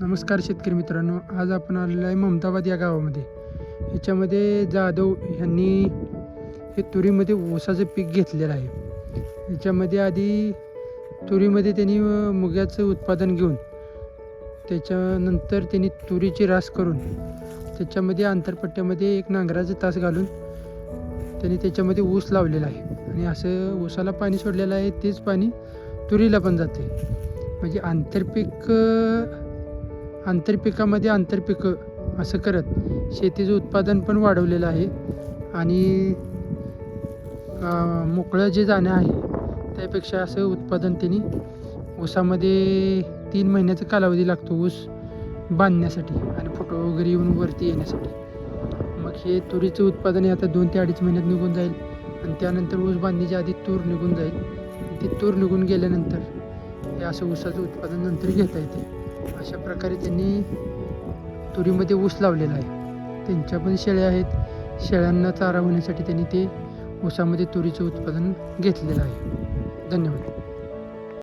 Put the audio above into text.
नमस्कार शेतकरी मित्रांनो आज आपण आलेलो आहे ममताबाद या गावामध्ये. ह्याच्यामध्ये जाधव ह्यांनी हे तुरीमध्ये ऊसाचं पीक घेतलेलं आहे. ह्याच्यामध्ये आधी तुरीमध्ये त्यांनी मुग्याचं उत्पादन घेऊन त्याच्यानंतर त्यांनी तुरीची रास करून त्याच्यामध्ये आंतरपट्ट्यामध्ये एक नांगराचं तास घालून त्यांनी त्याच्यामध्ये ऊस लावलेला आहे. आणि असं ऊसाला पाणी सोडलेलं आहे तेच पाणी तुरीला पण जाते. म्हणजे आंतरपीक आंतरपिकामध्ये आंतरपिकं असं करत शेतीचं उत्पादन पण वाढवलेलं आहे. आणि मोकळं जे जाणं आहे त्यापेक्षा असं उत्पादन त्यांनी ऊसामध्ये तीन महिन्याचा कालावधी लागतो ऊस बांधण्यासाठी आणि फोटो वगैरे येऊन वरती येण्यासाठी. मग हे तुरीचं उत्पादन हे आता दोन ते अडीच महिन्यात निघून जाईल आणि त्यानंतर ऊस बांधण्याच्या आधी तूर निघून जाईल. ती तूर निघून गेल्यानंतर हे असं ऊसाचं उत्पादन नंतर घेता येते. अशा प्रकारे त्यांनी तुरीमध्ये ऊस लावलेला आहे. त्यांच्या पण शेळ्या आहेत. शेळ्यांना चारा होण्यासाठी त्यांनी ते ऊसामध्ये तुरीचं उत्पादन घेतलेलं आहे. धन्यवाद.